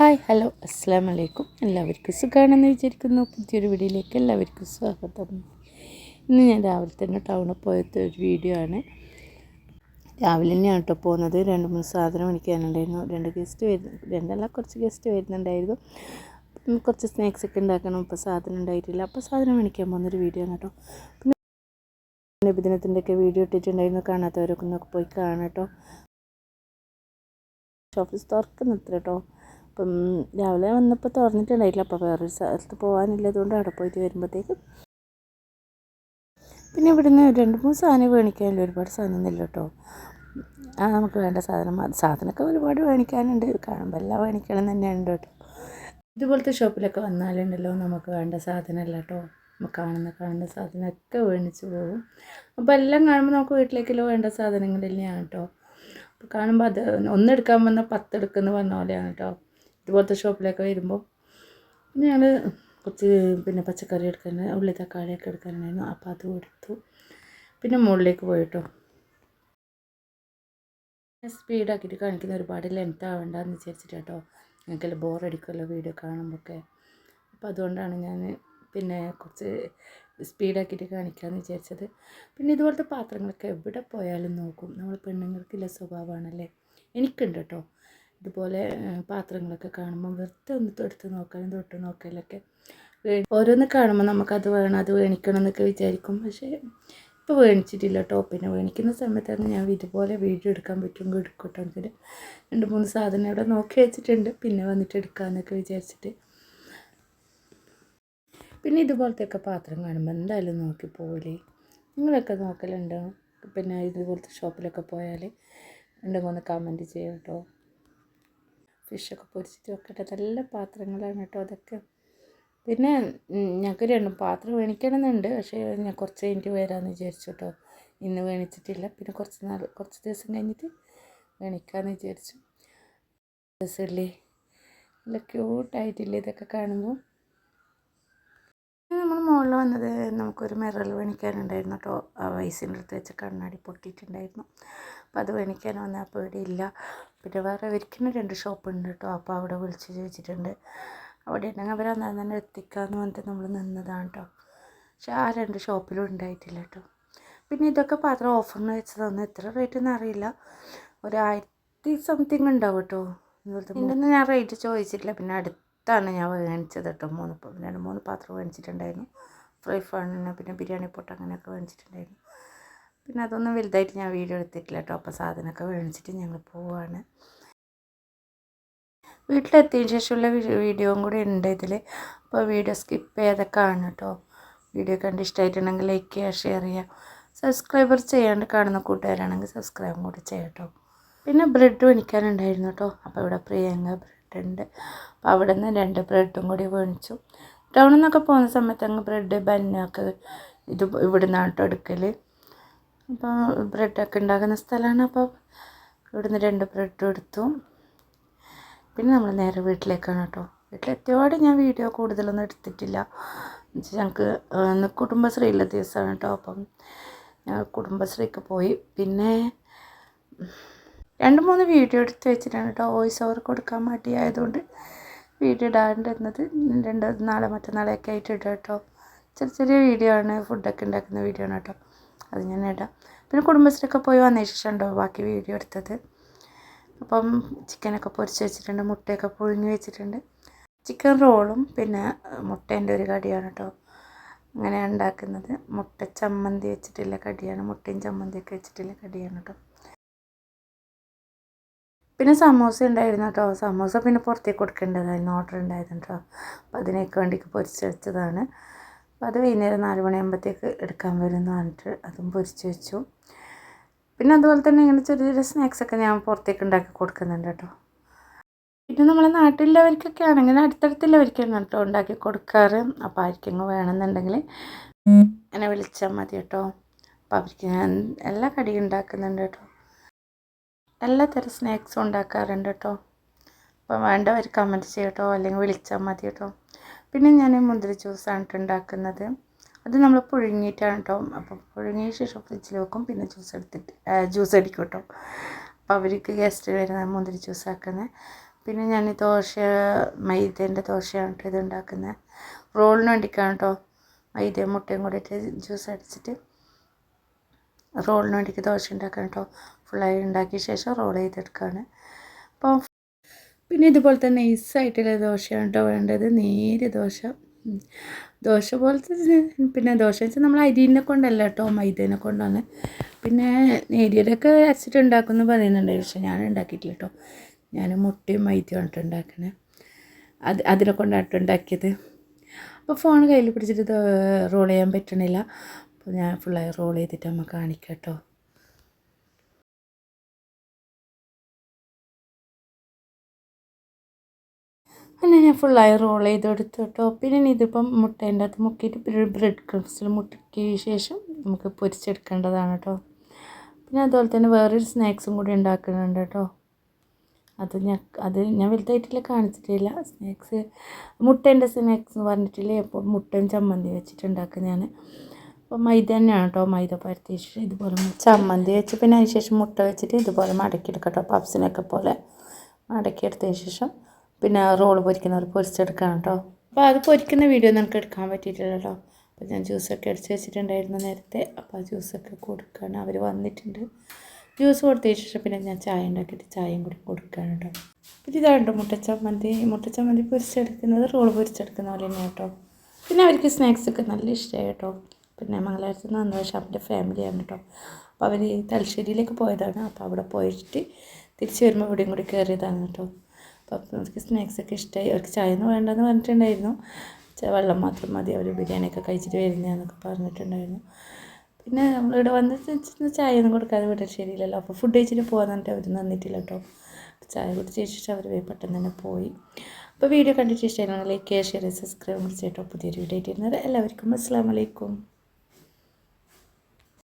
Hi hello അസ്സാം വലൈക്കും എല്ലാവർക്കും സുഖമാണെന്ന് വിചാരിക്കുന്നു. പുതിയൊരു വീഡിയോയിലേക്ക് എല്ലാവർക്കും സ്വാഗതം. ഇന്ന് ഞാൻ രാവിലെ തന്നെ ടൗണിൽ പോയത്തെ ഒരു വീഡിയോ ആണ്. രാവിലെ തന്നെയാണ് കേട്ടോ പോകുന്നത്. രണ്ട് മൂന്ന് സാധനം മേടിക്കാനുണ്ടായിരുന്നു. രണ്ട് ഗസ്റ്റ് വരുന്നു രണ്ടല്ല കുറച്ച് ഗസ്റ്റ് വരുന്നുണ്ടായിരുന്നു. കുറച്ച് സ്നാക്സ് ഒക്കെ ഉണ്ടാക്കണം. അപ്പോൾ സാധനം ഉണ്ടായിട്ടില്ല. അപ്പോൾ സാധനം മേടിക്കാൻ പോകുന്നൊരു വീഡിയോ ആണ് കേട്ടോ. പിന്നെ നബിദിനത്തിന്റെയൊക്കെ വീഡിയോ ഇട്ടിട്ടുണ്ടായിരുന്നു. കാണാത്തവരൊക്കെ ഒന്ന് പോയി കാണാം കേട്ടോ. ഓഫീസ് തുറക്കുന്നിത്ര കേട്ടോ. അപ്പം രാവിലെ വന്നപ്പോൾ തുറന്നിട്ടുണ്ടായിട്ടില്ല. അപ്പോൾ വേറൊരു സ്ഥലത്ത് പോകാനില്ലതുകൊണ്ട് അവിടെ പോയിട്ട് വരുമ്പോഴത്തേക്കും പിന്നെ ഇവിടുന്ന് രണ്ട് മൂന്ന് സാധനം മേടിക്കാനില്ല ഒരുപാട് സാധനമൊന്നുമില്ല കേട്ടോ. ആ നമുക്ക് വേണ്ട സാധനം സാധനമൊക്കെ ഒരുപാട് മേടിക്കാനുണ്ട് കാണുമ്പോൾ എല്ലാം മേടിക്കണം തന്നെയാണ് കേട്ടോ. ഇതുപോലത്തെ ഷോപ്പിലൊക്കെ വന്നാലുണ്ടല്ലോ നമുക്ക് വേണ്ട സാധനമല്ല കേട്ടോ. കാണുന്ന കാണുന്ന സാധനമൊക്കെ മേടിച്ച് പോകും. അപ്പോൾ എല്ലാം കാണുമ്പോൾ നമുക്ക് വീട്ടിലേക്കല്ലോ വേണ്ട സാധനങ്ങൾ തന്നെയാണ് കേട്ടോ. അപ്പോൾ കാണുമ്പോൾ അത് ഒന്നെടുക്കാൻ വന്നാൽ പത്തെടുക്കുമെന്ന് പറഞ്ഞ പോലെയാണ് കേട്ടോ. ഇതുപോലത്തെ ഷോപ്പിലൊക്കെ വരുമ്പോൾ പിന്നെ കുറച്ച് പിന്നെ പച്ചക്കറി എടുക്കാൻ ഉള്ളി തക്കാളിയൊക്കെ എടുക്കാനുണ്ടായിരുന്നു. അപ്പോൾ അതും എടുത്തു. പിന്നെ മുകളിലേക്ക് പോയിട്ടോ. സ്പീഡാക്കിയിട്ട് കാണിക്കുന്ന ഒരുപാട് ലെങ്ത് ആവേണ്ടെന്ന് വിചാരിച്ചിട്ട് കേട്ടോ ഞങ്ങൾക്കെല്ലാം ബോറടിക്കുമല്ലോ വീഡിയോ കാണുമ്പോഴൊക്കെ അപ്പോൾ അതുകൊണ്ടാണ് ഞാൻ പിന്നെ കുറച്ച് സ്പീഡാക്കിയിട്ട് കാണിക്കാമെന്ന് വിചാരിച്ചത്. പിന്നെ ഇതുപോലത്തെ പാത്രങ്ങളൊക്കെ എവിടെ പോയാലും നോക്കും. നമ്മൾ പെണ്ണുങ്ങൾക്കില്ല സ്വഭാവമാണല്ലേ എനിക്കുണ്ട് കേട്ടോ ഇതുപോലെ പാത്രങ്ങളൊക്കെ കാണുമ്പോൾ വെറുതെ ഒന്ന് എടുത്ത് നോക്കാനും തൊട്ട് നോക്കലൊക്കെ ഓരോന്ന് കാണുമ്പോൾ നമുക്കത് വേണം അത് വേണിക്കണം എന്നൊക്കെ വിചാരിക്കും. പക്ഷേ ഇപ്പോൾ വേണിച്ചിട്ടില്ല കേട്ടോ. പിന്നെ വേണിക്കുന്ന സമയത്താണ് ഞാൻ ഇതുപോലെ വീഡിയോ എടുക്കാൻ പറ്റുമെങ്കിൽ എടുക്കട്ടോ എന്നിട്ട് രണ്ട് മൂന്ന് സാധനം ഇവിടെ നോക്കി വെച്ചിട്ടുണ്ട്. പിന്നെ വന്നിട്ട് എടുക്കാമെന്നൊക്കെ വിചാരിച്ചിട്ട്. പിന്നെ ഇതുപോലത്തെയൊക്കെ പാത്രം കാണുമ്പോൾ എന്തായാലും നോക്കി പോകില്ലേ നിങ്ങളൊക്കെ നോക്കലുണ്ടോ? പിന്നെ ഇതുപോലത്തെ ഷോപ്പിലൊക്കെ പോയാൽ ഉണ്ടെങ്കിൽ ഒന്ന് കമന്റ് ചെയ്യാം കേട്ടോ. ഫിഷൊക്കെ പൊരിച്ചിട്ട് വെക്കട്ടെ. നല്ല പാത്രങ്ങളാണ് കേട്ടോ അതൊക്കെ. പിന്നെ ഞങ്ങൾക്ക് രണ്ട് പാത്രം വേണിക്കണമെന്നുണ്ട്. പക്ഷേ ഞാൻ കുറച്ച് കഴിഞ്ഞിട്ട് വരാമെന്ന് വിചാരിച്ചു കേട്ടോ. ഇന്ന് വേണിച്ചിട്ടില്ല. പിന്നെ കുറച്ച് നാൾ കുറച്ച് ദിവസം കഴിഞ്ഞിട്ട് വേണിക്കാമെന്ന് വിചാരിച്ചു. രസമല്ലേ? നല്ല ക്യൂട്ടായിട്ടില്ലേ ഇതൊക്കെ കാണുമ്പോൾ? നമ്മൾ മുകളിൽ വന്നത് നമുക്കൊരു മിറൽ വേണിക്കാനുണ്ടായിരുന്നു കേട്ടോ. ആ വയസ്സിന്റെ അടുത്ത് വെച്ച കണ്ണാടി പൊട്ടിയിട്ടുണ്ടായിരുന്നു. അപ്പോൾ അത് മേടിക്കാൻ വന്നാൽ അപ്പോൾ ഇവിടെ ഇല്ല. പിന്നെ വേറെ ഒരിക്കലും രണ്ട് ഷോപ്പ് ഉണ്ട് കേട്ടോ. അപ്പോൾ അവിടെ വിളിച്ച് ചോദിച്ചിട്ടുണ്ട്. അവിടെ ഉണ്ടെങ്കിൽ അവർ അന്നേരം തന്നെ എത്തിക്കാമെന്ന് പറഞ്ഞിട്ട് നമ്മൾ നിന്നതാണ് കേട്ടോ. പക്ഷെ ആ രണ്ട് ഷോപ്പിലും ഉണ്ടായിട്ടില്ല കേട്ടോ. പിന്നെ ഇതൊക്കെ പാത്രം ഓഫറിന് വെച്ചതാണ് എത്ര റേറ്റ് എന്ന് അറിയില്ല. ഒരു ആയിരത്തി സംതിങ് ഉണ്ടാവും കേട്ടോ. ഇതൊന്നും ഞാൻ റേറ്റ് ചോദിച്ചിട്ടില്ല. പിന്നെ അടുത്താണ് ഞാൻ മേടിച്ചത് കേട്ടോ. മൂന്ന് രണ്ട് മൂന്ന് പാത്രം മേടിച്ചിട്ടുണ്ടായിരുന്നു ഫ്രൈ ഫാണിന് പിന്നെ ബിരിയാണി പൊട്ട് അങ്ങനെയൊക്കെ മേടിച്ചിട്ടുണ്ടായിരുന്നു പിന്നെ അതൊന്നും വലുതായിട്ട് ഞാൻ വീഡിയോ എടുത്തിട്ടില്ല കേട്ടോ. അപ്പോൾ സാധനമൊക്കെ മേടിച്ചിട്ട് ഞങ്ങൾ പോവാണ്. വീട്ടിലെത്തിയതിന് ശേഷമുള്ള വീഡിയോയും കൂടി ഉണ്ട് ഇതിൽ അപ്പോൾ വീഡിയോ സ്കിപ്പ് ചെയ്യാതെ കാണും കേട്ടോ. വീഡിയോ കണ്ട് ഇഷ്ടമായിട്ടുണ്ടെങ്കിൽ ലൈക്ക് ചെയ്യുക ഷെയർ ചെയ്യുക. സബ്സ്ക്രൈബർ ചെയ്യാണ്ട് കാണുന്ന കൂട്ടുകാരാണെങ്കിൽ സബ്സ്ക്രൈബും കൂടി ചെയ്യട്ടോ പിന്നെ ബ്രെഡ് മേടിക്കാനുണ്ടായിരുന്നു കേട്ടോ. അപ്പോൾ ഇവിടെ പ്രിയങ്ക ബ്രെഡ് ഉണ്ട്. അപ്പോൾ അവിടെ നിന്ന് രണ്ട് ബ്രെഡും കൂടി മേടിച്ചു. ടൗണിൽ നിന്നൊക്കെ പോകുന്ന സമയത്ത് അങ്ങ് ബ്രെഡ് ബന്നൊക്കെ ഇത് ഇവിടെ നിന്നാട്ടോ എടുക്കൽ അപ്പോൾ ബ്രെഡൊക്കെ ഉണ്ടാക്കുന്ന സ്ഥലമാണ്. അപ്പോൾ ഇവിടുന്ന് രണ്ട് ബ്രെഡും എടുത്തു. പിന്നെ നമ്മൾ നേരെ വീട്ടിലേക്കാണ് കേട്ടോ. വീട്ടിലെത്തിയോടെ ഞാൻ വീഡിയോ കൂടുതലൊന്നും എടുത്തിട്ടില്ല. ഞങ്ങൾക്ക് ഇന്ന് കുടുംബശ്രീയിലെ ദിവസമാണ് കേട്ടോ. അപ്പം ഞങ്ങൾ കുടുംബശ്രീക്ക് പോയി. പിന്നെ രണ്ട് മൂന്ന് വീഡിയോ എടുത്ത് വെച്ചിട്ടാണ് കേട്ടോ വോയിസ് ഓവർ കൊടുക്കാൻ മടിയായതുകൊണ്ട് വീഡിയോ ഇടാണ്ടിരുന്നത്. രണ്ട് നാളെ മറ്റന്നാളെയൊക്കെ ആയിട്ട് ഇടാം കേട്ടോ. ചെറിയ ചെറിയ വീഡിയോ ആണ്. ഫുഡൊക്കെ ഉണ്ടാക്കുന്ന വീഡിയോ ആണ് കേട്ടോ. അത് ഞാൻ ഇടാം. പിന്നെ കുടുംബശ്രീയൊക്കെ പോയി വന്നതിന് ശേഷം ഉണ്ടോ ബാക്കി വീഡിയോ എടുത്തത്. അപ്പം ചിക്കനൊക്കെ പൊരിച്ച് വെച്ചിട്ടുണ്ട് മുട്ടയൊക്കെ പുഴുങ്ങി വെച്ചിട്ടുണ്ട്. ചിക്കൻ റോളും പിന്നെ മുട്ടേന്റെ ഒരു കടിയാണ് കേട്ടോ അങ്ങനെ ഉണ്ടാക്കുന്നത്. മുട്ട ചമ്മന്തി വെച്ചിട്ടില്ല കടിയാണ് മുട്ടയും ചമ്മന്തിയൊക്കെ വെച്ചിട്ടില്ല കടിയാണ് കേട്ടോ പിന്നെ സമോസ ഉണ്ടായിരുന്നു കേട്ടോ സമോസ പിന്നെ പുറത്തേക്ക് കൊടുക്കേണ്ടതായിരുന്നു ഓർഡർ ഉണ്ടായിരുന്നു കേട്ടോ അപ്പോൾ അതിനൊക്കെ വേണ്ടി പൊരിച്ച് വെച്ചതാണ്. അപ്പം അത് വൈകുന്നേരം നാല് മണിയാകുമ്പോഴത്തേക്ക് എടുക്കാൻ വരുമെന്ന് പറഞ്ഞിട്ട് അതും പൊരിച്ച് വെച്ചു. പിന്നെ അതുപോലെ തന്നെ ഇങ്ങനെ ചെറിയ ചെറിയ സ്നാക്സൊക്കെ ഞാൻ പുറത്തേക്ക് ഉണ്ടാക്കി കൊടുക്കുന്നുണ്ട് കേട്ടോ. പിന്നെ നമ്മളെ നാട്ടിലുള്ളവർക്കൊക്കെ ആണെങ്കിൽ അടുത്തടുത്തുള്ളവർക്കാണ് കേട്ടോ ഉണ്ടാക്കി കൊടുക്കാറ്. അപ്പോൾ ആർക്കെങ്കിലും വേണമെന്നുണ്ടെങ്കിൽ എന്നെ വിളിച്ചാൽ മതി കേട്ടോ. അപ്പോൾ അവർക്ക് ഞാൻ എല്ലാ കടിയും ഉണ്ടാക്കുന്നുണ്ട് കേട്ടോ. എല്ലാ തരം സ്നാക്സും ഉണ്ടാക്കാറുണ്ട് കേട്ടോ. അപ്പോൾ വേണ്ടവർ കമന്റ് ചെയ്യട്ടോ. അല്ലെങ്കിൽ വിളിച്ചാൽ മതി കേട്ടോ. പിന്നെ ഞാൻ മുന്തിരി ജ്യൂസാണ് കേട്ടോ ഉണ്ടാക്കുന്നത് അത് നമ്മൾ പുഴുങ്ങിയിട്ടാണ് കേട്ടോ അപ്പോൾ പുഴുങ്ങിയ ശേഷം ഫ്രിഡ്ജിൽ വെക്കും. പിന്നെ ജ്യൂസ് എടുത്തിട്ട് ജ്യൂസ് അടിക്കും കേട്ടോ അപ്പോൾ അവർക്ക് ഗസ്റ്റ് വരുന്ന മുന്തിരി ജ്യൂസ് ആക്കുന്നത് പിന്നെ ഞാൻ ദോശ മൈദേന്റെ ദോശയാണ് കേട്ടോ ഇത് ഉണ്ടാക്കുന്നത് റോളിന് വേണ്ടിക്കാണ് കേട്ടോ മൈദയും മുട്ടയും കൂടിയിട്ട് ജ്യൂസ് അടിച്ചിട്ട് റോളിന് വേണ്ടിക്ക് ദോശ ഉണ്ടാക്കാൻ കേട്ടോ ഫുള്ളായി ഉണ്ടാക്കിയ ശേഷം റോൾ ചെയ്തെടുക്കുകയാണ് അപ്പോൾ പിന്നെ ഇതുപോലെ തന്നെ നൈസായിട്ടുള്ള ദോശയാണ് കേട്ടോ വേണ്ടത്. നേരിയ ദോശ. ദോശ പോലത്തെ പിന്നെ ദോശ വെച്ചാൽ നമ്മൾ അരിനെ കൊണ്ടല്ല കേട്ടോ മൈദേനെ കൊണ്ടാണ്. പിന്നെ നേരിയതൊക്കെ അരച്ചിട്ട് ഉണ്ടാക്കുമെന്ന് പറയുന്നുണ്ട്. പക്ഷെ ഞാൻ ഉണ്ടാക്കിയിട്ടില്ല കേട്ടോ ഞാൻ മുട്ടയും മൈദയും ഉണ്ടാക്കണേ. അത് അതിനെ കൊണ്ടാണ് ഉണ്ടാക്കിയത്. അപ്പോൾ ഫോൺ കയ്യിൽ പിടിച്ചിട്ട് റോൾ ചെയ്യാൻ പറ്റണില്ല. അപ്പോൾ ഞാൻ ഫുള്ളായി റോൾ ചെയ്തിട്ട് അമ്മ കാണിക്കാം കേട്ടോ അങ്ങനെ ഞാൻ ഫുള്ളായി റോൾ ചെയ്ത് എടുത്തു കേട്ടോ. പിന്നെ ഇതിപ്പം മുട്ടേന്റെ അകത്ത് മുക്കിയിട്ട് ബ്രെഡ് ക്രംസിൽ മുട്ടിക്കിയ ശേഷം നമുക്ക് പൊരിച്ചെടുക്കേണ്ടതാണ് കേട്ടോ. പിന്നെ അതുപോലെ തന്നെ വേറൊരു സ്നാക്സും കൂടി ഉണ്ടാക്കുന്നുണ്ട് കേട്ടോ. അത് ഞാൻ അത് ഞാൻ വലുതായിട്ടില്ല കാണിച്ചിട്ടില്ല. സ്നാക്സ് മുട്ടേന്റെ സ്നാക്സ് എന്ന് പറഞ്ഞിട്ടില്ലേ? അപ്പോൾ മുട്ടയും ചമ്മന്തി വെച്ചിട്ട് ഉണ്ടാക്കും ഞാൻ അപ്പോൾ മൈദ തന്നെയാണ് കേട്ടോ മൈദ പരത്തി വെച്ചിട്ട് ഇതുപോലെ ചമ്മന്തി വെച്ച് പിന്നെ അതിന് ശേഷം മുട്ട വെച്ചിട്ട് ഇതുപോലെ മടക്കിയെടുക്കാം കേട്ടോ പപ്സിനൊക്കെ പോലെ. മടക്കിയെടുത്തതിന് ശേഷം പിന്നെ റോൾ പൊരിക്കുന്നവർ പൊരിച്ചെടുക്കണം കേട്ടോ അപ്പോൾ അത് പൊരിക്കുന്ന വീഡിയോ ഒന്നും എടുക്കാൻ പറ്റിയിട്ടില്ല കേട്ടോ അപ്പോൾ ഞാൻ ജ്യൂസൊക്കെ അടിച്ച് വെച്ചിട്ടുണ്ടായിരുന്നു നേരത്തെ. അപ്പോൾ ആ ജ്യൂസൊക്കെ കൊടുക്കുകയാണ് അവർ വന്നിട്ടുണ്ട്. ജ്യൂസ് കൊടുത്തതിന് ശേഷം പിന്നെ ഞാൻ ചായ ഉണ്ടാക്കിയിട്ട് ചായയും കൂടി കൊടുക്കുകയാണ് കേട്ടോ പിന്നെ ഇതാണ്ടോ മുട്ടച്ചമ്മന്തി. മുട്ടച്ചമ്മന്തി പൊരിച്ചെടുക്കുന്നത് റോൾ പൊരിച്ചെടുക്കുന്ന പോലെ തന്നെ കേട്ടോ പിന്നെ അവർക്ക് സ്നാക്സൊക്കെ നല്ല ഇഷ്ടമായി കേട്ടോ പിന്നെ മംഗലാപുരത്ത് നിന്ന് വന്ന ഷാപ്പിന്റെ ഫാമിലിയാണ് കേട്ടോ അപ്പോൾ അവർ തലശ്ശേരിയിലേക്ക് പോയതാണ്. അപ്പോൾ അവിടെ പോയിട്ട് തിരിച്ച് വരുമ്പോൾ ഇവിടെയും കൂടി കയറിയതാണ് കേട്ടോ അപ്പോൾ അവർക്ക് സ്നാക്സൊക്കെ ഇഷ്ടമായി അവർക്ക് ചായ ഒന്നും വേണ്ടെന്ന് പറഞ്ഞിട്ടുണ്ടായിരുന്നു. വെള്ളം മാത്രം മതി. അവർ ബിരിയാണിയൊക്കെ കഴിച്ചിട്ട് വരുന്നതെന്നൊക്കെ പറഞ്ഞിട്ടുണ്ടായിരുന്നു. പിന്നെ നമ്മളിവിടെ വന്ന് ചായ ഒന്നും കൊടുക്കാതെ വിടാൻ ശരിയില്ലല്ലോ. അപ്പോൾ ഫുഡ് കഴിച്ചിട്ട് പോകാൻ പറഞ്ഞിട്ട് അവർ നിന്നിട്ടില്ല കേട്ടോ ചായ കുടിച്ച് ശേഷം അവർ പെട്ടെന്ന് തന്നെ പോയി. അപ്പോൾ വീഡിയോ കണ്ടിട്ട് ഇഷ്ടമായിരുന്നു ലൈക്ക് ചെയ്യുക ഷെയർ സബ്സ്ക്രൈബ് ചെയ്തിട്ടോ പുതിയൊരു വീഡിയോ ആയിട്ട് എല്ലാവർക്കും അസ്സാം വലൈക്കും